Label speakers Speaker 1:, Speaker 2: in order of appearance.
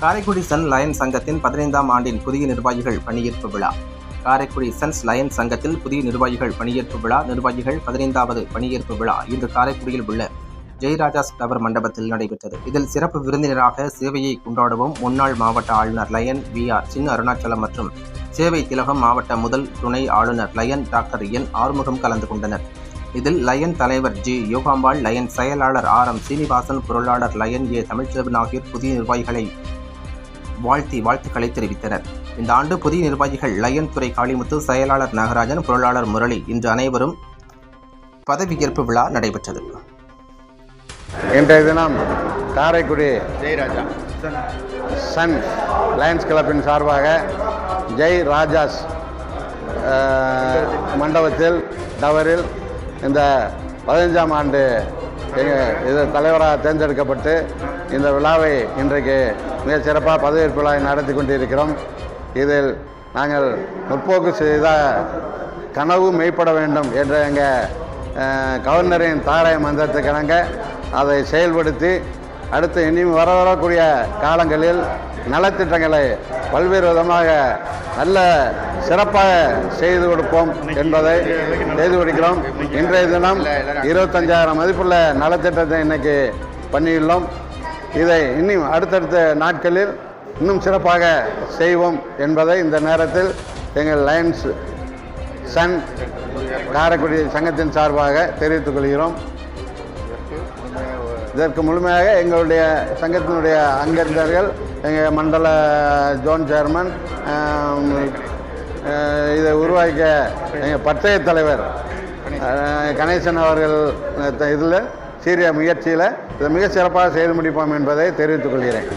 Speaker 1: Karaikudi Sun line சங்கத்தின் பதினைந்தாம் ஆண்டின் புதிய நிர்வாகிகள் பணியேற்பு விழா. காரைக்குடி சன்ஸ் லயன் சங்கத்தில் புதிய நிர்வாகிகள் பணியேற்பு விழா நிர்வாகிகள் பதினைந்தாவது பணியேற்பு விழா இன்று காரைக்குடியில் உள்ள ஜெயராஜாஸ் டவர் மண்டபத்தில் நடைபெற்றது. இதில் சிறப்பு விருந்தினராக சேவையை கொண்டாடுவோம் முன்னாள் மாவட்ட ஆளுநர் லயன் வி ஆர் சின்ன அருணாச்சலம் மற்றும் சேவை திலகம் மாவட்ட முதல் துணை ஆளுநர் லயன் டாக்டர் என் ஆறுமுகம் கலந்து கொண்டனர். இதில் லயன் தலைவர் ஜி யோகாம்பாள் லயன் செயலாளர் ஆர் எம் சீனிவாசன் பொருளாளர் லயன் ஏ தமிழ்ச்செல்வன் ஆகியோர் புதிய நிர்வாகிகளை வாழ்த்தி வாழ்த்துக்களை தெரிவித்தனர். இந்த ஆண்டு புதிய நிர்வாகிகள் லயன் துறை காளிமுத்து செயலாளர் நாகராஜன் பொருளாளர் முரளி இன்று அனைவரும் பதவியேற்பு விழா நடைபெற்றது.
Speaker 2: இன்றைய தினம் காரைக்குடி
Speaker 3: ஜெயராஜா.
Speaker 2: சன் லயன்ஸ் கிளப்பின் சார்பாக ஜெய் ராஜாஸ் மண்டபத்தில் டவரில் இந்த பதினஞ்சாம் ஆண்டு இது தலைவராக தேர்ந்தெடுக்கப்பட்டு இந்த விழாவை இன்றைக்கு மிக சிறப்பாக பதவியேற்பு விழாவை நடத்தி கொண்டிருக்கிறோம். இதில் நாங்கள் முற்போக்கு செய்த கனவு மெய்ப்பட வேண்டும் என்ற எங்கள் கவர்னரின் தாராய மந்திரத்துக்கிணங்க அதை செயல்படுத்தி அடுத்து இனியும் வர வரக்கூடிய காலங்களில் நலத்திட்டங்களை பல்வேறு விதமாக நல்ல சிறப்பாக செய்து கொடுப்போம் என்பதை செய்து கொடுக்கிறோம் இன்றைய தினம் இருபத்தஞ்சாயிரம் மதிப்புள்ள நலத்திட்டத்தை இன்னைக்கு பண்ணியுள்ளோம். இதை இன்னும் அடுத்தடுத்த நாட்களில் இன்னும் சிறப்பாக செய்வோம் என்பதை இந்த நேரத்தில் எங்கள் லயன்ஸ் சன் காரைக்குடி சங்கத்தின் சார்பாக தெரிவித்துக் கொள்கிறோம். இதற்கு முழுமையாக எங்களுடைய சங்கத்தினுடைய அங்கத்தினர்கள் எங்கள் மண்டல ஜோன் சேர்மன் இதை உருவாக்கிய எங்கள் பட்டய தலைவர் கணேசன் அவர்கள் இதில் சீரிய முயற்சியில் இதை மிக சிறப்பாக செய்து முடிப்போம் என்பதை தெரிவித்துக் கொள்கிறேன்.